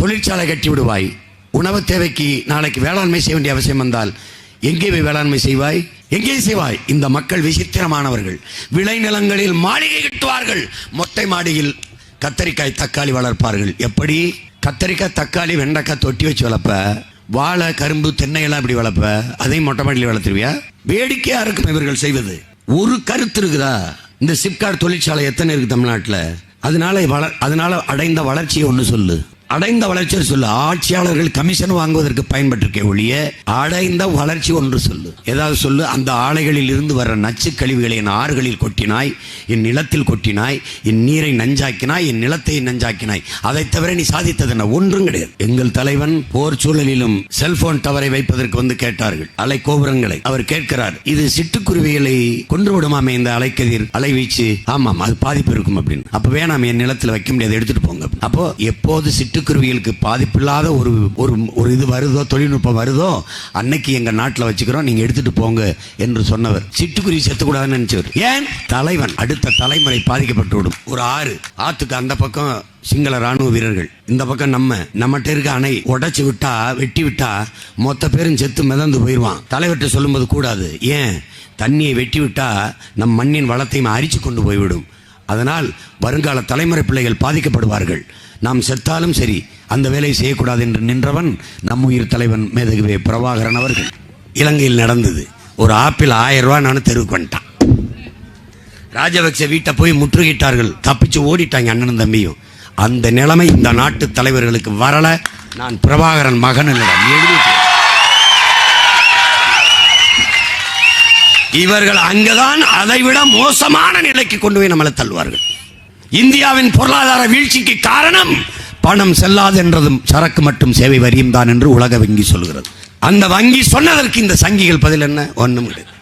தொழிற்சாலை கட்டி விடுவாய். உணவு தேவைக்கு நாளைக்கு வேளாண்மை செய்ய வேண்டிய அவசியம் வந்தால் எங்கே போய் வேளாண்மை செய்வாய்? எங்கே செய்வாய்? இந்த மக்கள் விசித்திரமானவர்கள். விளைநிலங்களில் மாளிகை கட்டுவார்கள். மொட்டை மாடியில் கத்தரிக்காய் தக்காளி வளர்ப்பார்கள். எப்படி? கத்தரிக்காய் தக்காளி வெண்டைக்காய் தொட்டி வச்சு வளர்ப்ப. வாழை கரும்பு தென்னை எல்லாம் இப்படி வளர்ப்ப. அதையும் மொட்டை மாடியில் வளர்த்துருவியா? வேடிக்கையா இருக்கும் இவர்கள் செய்வது. ஒரு கருத்து இருக்குதா? இந்த சிப்காட் தொழிற்சாலை எத்தனை இருக்கு தமிழ்நாட்டில்? அதனால வள அதனால அடைந்த வளர்ச்சியை ஒன்று சொல்லு. அடைந்த வளர்ச்சி சொல்லு. ஆட்சியாளர்கள் கமிஷன் வாங்குவதற்கு பயன்பட்டிருக்கே ஒழிய அடைந்த வளர்ச்சி ஒன்று சொல்லு. ஏதாவது சொல்லு அந்த ஆலைகளில் இருந்து வர நச்சு கழிவுகளை என் ஆறுகளில் கொட்டினாய் என் நிலத்தில் கொட்டினாய் என் நீரை நஞ்சாக்கினாய் என் நிலத்தை நஞ்சாக்கினாய். அதை தவிர நீ சாதித்தது என்ன? ஒன்றும் கிடையாது. எங்கள் தலைவன் போர் சூழலிலும் செல்போன் டவரை வைப்பதற்கு வந்து கேட்டார்கள். அலை கோபுரங்களை அவர் கேட்கிறார் இது சிட்டுக்குருவிகளை கொன்று விடுமாமே இந்த அலைக்கதிர்? அலைவீச்சு. ஆமாம் அது பாதிப்பு இருக்கும் அப்படின்னு. அப்ப வேணாம் என் நிலத்தில் வைக்க முடியாது எடுத்துட்டு போங்க அப்போ எப்போது சிட்டு சிட்டுக்குருவிகளுக்கு பாதிப்பில்லாத ஒரு ஒரு ஒரு இது வருதோ தொழில்நுட்பம் வருதோ அன்னைக்கு எங்க நாட்டில் வச்சுக்கிறோம் நீங்க எடுத்துட்டு போங்க என்று சொன்னவர். சிட்டுக்குருவி செத்துக்கூடாதுன்னு நினச்சவர். ஏன்? தலைவன் அடுத்த தலைமுறை பாதிக்கப்பட்டு விடும் ஒரு ஆறு ஆற்றுக்கு அந்த பக்கம் சிங்கள ராணுவ வீரர்கள் இந்த பக்கம் நம்ம நம்மகிட்ட இருக்க அணை உடைச்சு விட்டா வெட்டி விட்டா மொத்த பேரும் செத்து மிதந்து போயிடுவான் தலைவர்கிட்ட சொல்லும்போது கூடாது. ஏன்? தண்ணியை வெட்டி விட்டா நம் மண்ணின் வளத்தையும் அரிச்சு கொண்டு போய்விடும். அதனால் வருங்கால தலைமுறை பிள்ளைகள் பாதிக்கப்படுவார்கள். நாம் செத்தாலும் சரி அந்த வேலையை செய்யக்கூடாது என்று நின்றவன் நம் உயிர் தலைவன் மேதகுவே பிரபாகரன் அவர்கள். இலங்கையில் நடந்தது. ஒரு ஆப்பிள் ஆயிரம் ரூபா நான் தெருவுக்கு வந்துட்டான். ராஜபக்ச வீட்டை போய் முற்றுகிட்டார்கள் தப்பிச்சு ஓடிட்டாங்க அண்ணனும் தம்பியும். அந்த நிலைமை இந்த நாட்டு தலைவர்களுக்கு வரல. நான் பிரபாகரன் மகன் எழுதி இவர்கள் அங்கதான் அதைவிட மோசமான நிலைக்கு கொண்டு போய் நம்மளை தள்ளுவார்கள். இந்தியாவின் பொருளாதார வீழ்ச்சிக்கு காரணம் பணம் செல்லாது என்றதும் சரக்கு மட்டும் சேவை வரியும் தான் என்று உலக வங்கி சொல்கிறது. அந்த வங்கி சொன்னதற்கு இந்த சங்கிகள் பதில் என்ன? ஒன்றும் கிடையாது.